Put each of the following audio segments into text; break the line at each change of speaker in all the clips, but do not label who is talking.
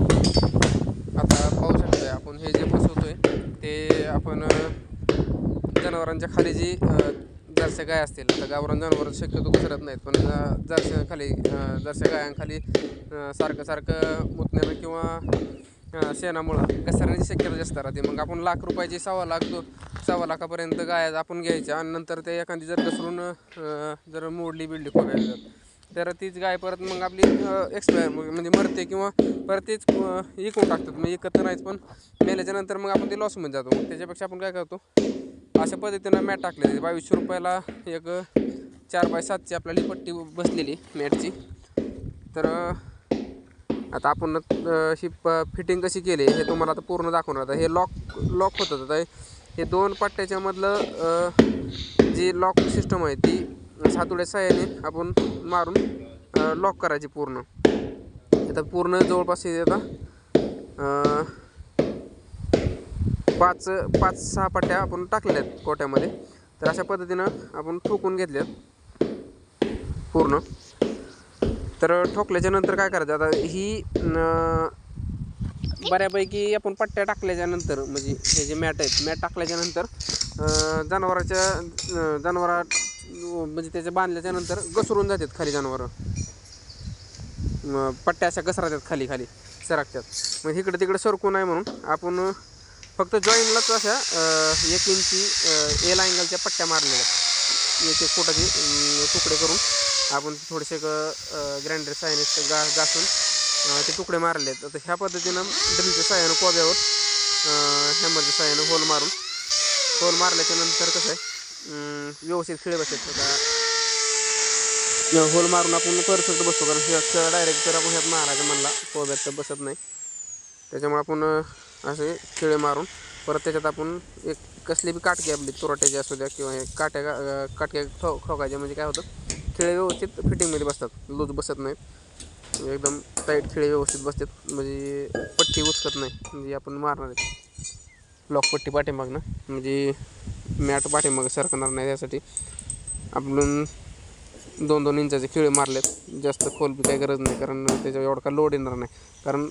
आता पाहू शकतोय आपण हे जे बसवतोय ते आपण जनावरांच्या खाली जी अ, जर्सी गाय असतील तर गावरान जनावर शक्यतो घसरत नाहीत पण अ, जर्सी खाली जरशा गायांखाली सारखं सारखं मुतण्यानं किंवा शेणामुळं घसरण्याची शक्यता जास्त राहते. मग आपण लाख रुपयाची सव्वा लाख दो सव्वा लाखापर्यंत गाय आपण घ्यायच्या आणि नंतर ते एखादी जर घसरून जर मोडली बिडली खोब्या तर तीच गाय परत मग आपली एक्सपायर म्हणजे मरते किंवा परत तेच इकून टाकतात. मग एकत्र नाहीच पण मेल्याच्या नंतर मग आपण ते लॉसमध्ये जातो. मग त्याच्यापेक्षा आपण काय करतो अशा पद्धतीनं मॅट टाकले बावीसशे रुपयाला एक चार बाय सातची आपल्याला पट्टी बसलेली मॅटची. तर आता आपण ही प फिटिंग कशी केली हे तुम्हाला आता पूर्ण दाखवणार आता हे लॉक लॉक होतं. आता हे दोन पट्ट्याच्यामधलं जी लॉक सिस्टम आहे ती सातुड्या सहाय्याने आपण मारून लॉक करायची पूर्ण. आता पूर्ण जवळपास आता पाच पाच सहा पट्ट्या आपण टाकल्या आहेत कोट्यामध्ये. तर अशा पद्धतीनं आपण ठोकून घेतल्यात पूर्ण. तर ठोकल्याच्या नंतर काय करायचं? आता ही बऱ्यापैकी आपण पट्ट्या टाकल्याच्या नंतर म्हणजे हे जे मॅट आहेत मॅट टाकल्याच्या नंतर जनावराच्या जनावरा म्हणजे त्याच्या बांधल्याच्या नंतर घसरून जातात खाली जनावरं. पट्ट्या अशा घसरातात खाली खाली सरकतात. मग इकडे तिकडे सरकू नाही म्हणून आपण फक्त जॉईनलाच अशा एक इंची एल अँगलच्या पट्ट्या मारलेल्या आहेत. एक एक फुटाचे तुकडे करून आपण थोडेसे ग्राइंडर सायने गा घासून ते तुकडे मारले आहेत. तर ह्या पद्धतीनं ड्रिलच्या साह्यानं कोब्यावर हॅमरच्या साह्यानं होल मारून. होल मारल्याच्या नंतर कसं आहे व्यवस्थित खिळे बसतात आता. होल मारून आपण परफेक्ट बसतो कारण ह्यात डायरेक्ट तर आपण ह्यात मारायचं म्हणला कोब्यात तर बसत नाही. त्याच्यामुळे आपण असे खिळे मारून परत त्याच्यात आपण एक कसली बी काटकी आपली तुरट्याची असू द्या किंवा हे काट्या काटक्या ठो ठोकायच्या म्हणजे काय होतं खिळे व्यवस्थित फिटिंगमध्ये बसतात लूज बसत नाहीत एकदम टाईट खिळे व्यवस्थित बसतात म्हणजे पट्टी उचकत नाही म्हणजे आपण मारणार आहे लॉक पट्टी पाठीमागनं म्हणजे मॅट पाठीमागं सरकणार नाही त्यासाठी. आपण दोन दोन इंचाचे खिळे मारलेत. जास्त खोल बी काही गरज नाही कारण त्याच्यावर एवढा का लोड येणार नाही. कारण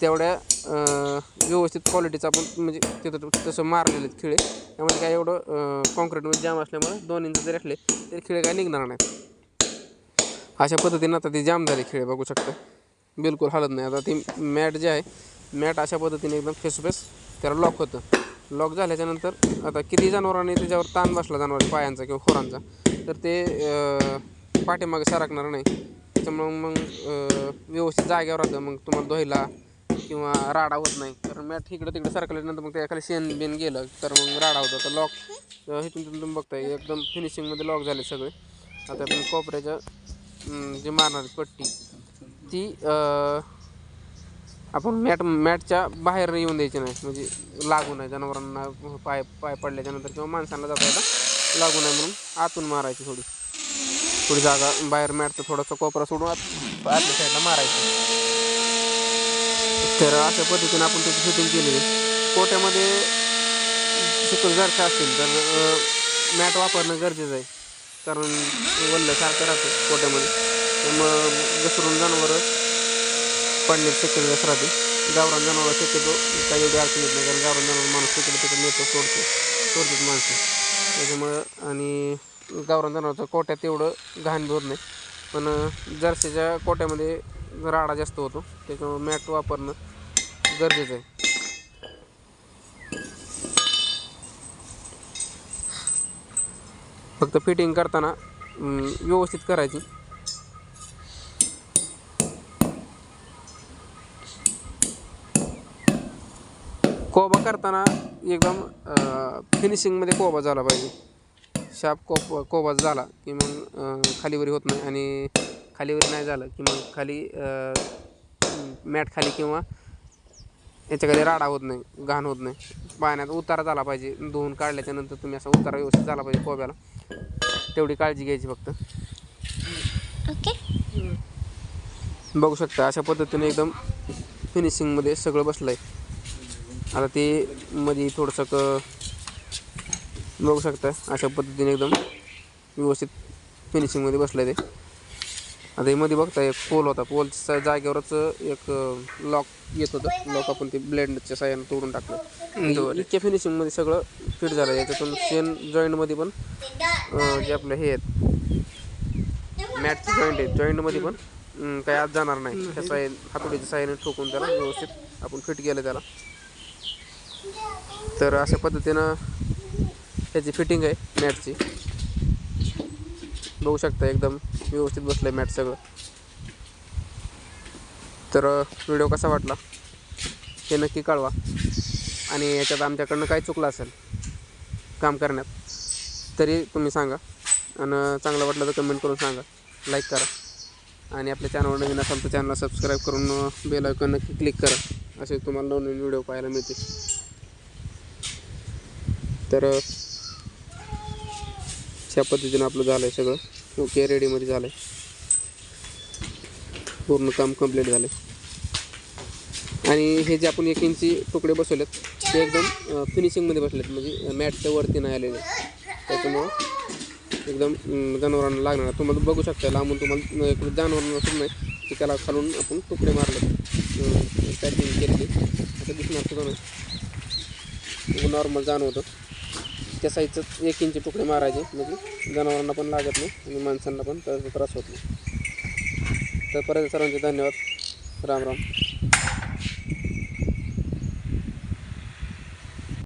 तेवढ्या व्यवस्थित क्वालिटीचं आपण म्हणजे तिथं तसं मारलेले आहेत खिळे. त्यामध्ये काय एवढं कॉन्क्रीटमध्ये जाम असल्यामुळे दोन इंच जरी असले तरी खिळे काय निघणार नाहीत. अशा पद्धतीनं आता ते जाम झाले खिळे बघू शकता. बिलकुल हालत नाही. आता ती मॅट जे आहे मॅट अशा पद्धतीने एकदम फेस फेस त्याला लॉक होतं. लॉक झाल्याच्यानंतर आता किती जनावरांनी त्याच्यावर ताण बसला जनावर पायांचा किंवा खोरांचा? तर ते पाठीमागे सरकणार नाही. त्याच्यामुळं मग व्यवस्थित जागेवर राहतं. मग तुम्हाला धुवायला किंवा राडा होत नाही. कारण मॅट इकडं तिकडे सरकल्यानंतर मग त्याखाली शेण बिन गेलं तर मग राडा होतो. तर लॉक इथून तिथून तुम्ही बघताय एकदम फिनिशिंगमध्ये लॉक झाले सगळे. आता आपण कोपऱ्याच्या जी मारणारी पट्टी ती आपण मॅट मॅटच्या बाहेर येऊन द्यायची नाही. म्हणजे लागू नाही. जनावरांना पाय पाय पडल्याच्यानंतर किंवा माणसांना जाता लागू नाही म्हणून आतून मारायची थोडी. थोडी जागा बाहेर मॅटचा थोडासा कोपरा सोडून आत आतल्या साईडला मारायची. तर अशा पद्धतीने आपण त्याची फिटिंग केलेली कोट्यामध्ये शिकून गरजा असतील तर मॅट वापरणं गरजेचं आहे. कारण वल्लं सारखं राहतं कोट्यामध्ये. मग घसरून जनावरं पडण्याची शक्यता जास्त राहते. गावरान जनावर शक्यतो काही एवढी अडचण येत नाही कारण गावरान जनावर माणूस तिकडे तिकडे नेतो सोडतो सोडतात माणसं. त्याच्यामुळं आणि गावरान जनावरचं कोट्यात एवढं घाण होत नाही. पण जर्सीच्या कोट्यामध्ये राडा जास्त होतो. त्याच्यामुळे मॅट वापरणं गरजेचं आहे. फक्त फिटिंग करताना व्यवस्थित करायची. कोबा करताना एकदम फिनिशिंगमध्ये कोबा झाला पाहिजे. शार्प कोप कोबा झाला की मग खालीवरी होत नाही आणि खालीवरी नाही झालं की मग खाली मॅट खाली किंवा याच्याकडे राडा होत नाही घाण होत नाही. पाण्यात उतारा झाला पाहिजे. धुवून काढल्याच्या नंतर तुम्ही असा उतारा व्यवस्थित झाला पाहिजे कोब्याला. तेवढी काळजी घ्यायची फक्त.
ओके.
बघू शकता अशा पद्धतीने एकदम फिनिशिंगमध्ये सगळं बसलं आहे आता ते मध्ये थोडंसं क बघू शकता अशा पद्धतीने एकदम व्यवस्थित फिनिशिंगमध्ये बसलं आहे ते. आता हे मध्ये बघता एक पोल होता. पोलच्या जागेवरच एक लॉक येत होतं. लॉक आपण ते ब्लेंडच्या साह्यानं तोडून टाकलं. इतक्या फिनिशिंगमध्ये सगळं फिट झालं याच्यातून शेन जॉईंटमध्ये पण जे आपलं हे आहेत मॅटचे जॉईंट आहेत. जॉईंटमध्ये पण काही आत जाणार नाही. त्या साह्या हातोडीच्या साह्याने ठोकून त्याला व्यवस्थित आपण फिट केलं त्याला. तर अशा पद्धतीनं त्याची फिटिंग आहे मॅटची. बघू शकता एकदम व्यवस्थित बसलं आहे मॅट सगळं. तर व्हिडिओ कसा वाटला? हे नक्की कळवा. आणि याच्यात आमच्याकडनं काय चुकलं असेल काम करण्यात तरी तुम्ही सांगा. आणि चांगलं वाटलं तर कमेंट करून सांगा. लाईक करा. आणि आपल्या चॅनलवर नवीन असाल तर चॅनलला सबस्क्राईब करून बेल आयकॉन नक्की क्लिक करा. असे तुम्हाला नवनवीन व्हिडिओ पाहायला मिळतील. तर अशा पद्धतीनं आपलं झालं आहे सगळं. ओके रेडीमध्ये झालं आहे पूर्ण काम कंप्लीट झालं आणि हे जे आपण एक इंची तुकडे बसवलेत ते एकदम फिनिशिंगमध्ये बसलेत. म्हणजे मॅटच्या वरती नाही आलेले. त्याच्यामुळं एकदम जनावरांना लागणार तुम्हाला बघू शकता लांबून तुम्हाला इकडे जनावरांना सुद्धा नाही की त्याला खालून आपण तुकडे मारले पॅकिंग केलेली. असं दिसणार सुद्धा नाही. नॉर्मल जाणवतं त्या साईजचं एक इंची तुकडे मारायचे. म्हणजे जनावरांना पण लागत नाही आणि माणसांना पण त्याचा त्रास होत नाही. तर परत सर्वांचे धन्यवाद. राम राम.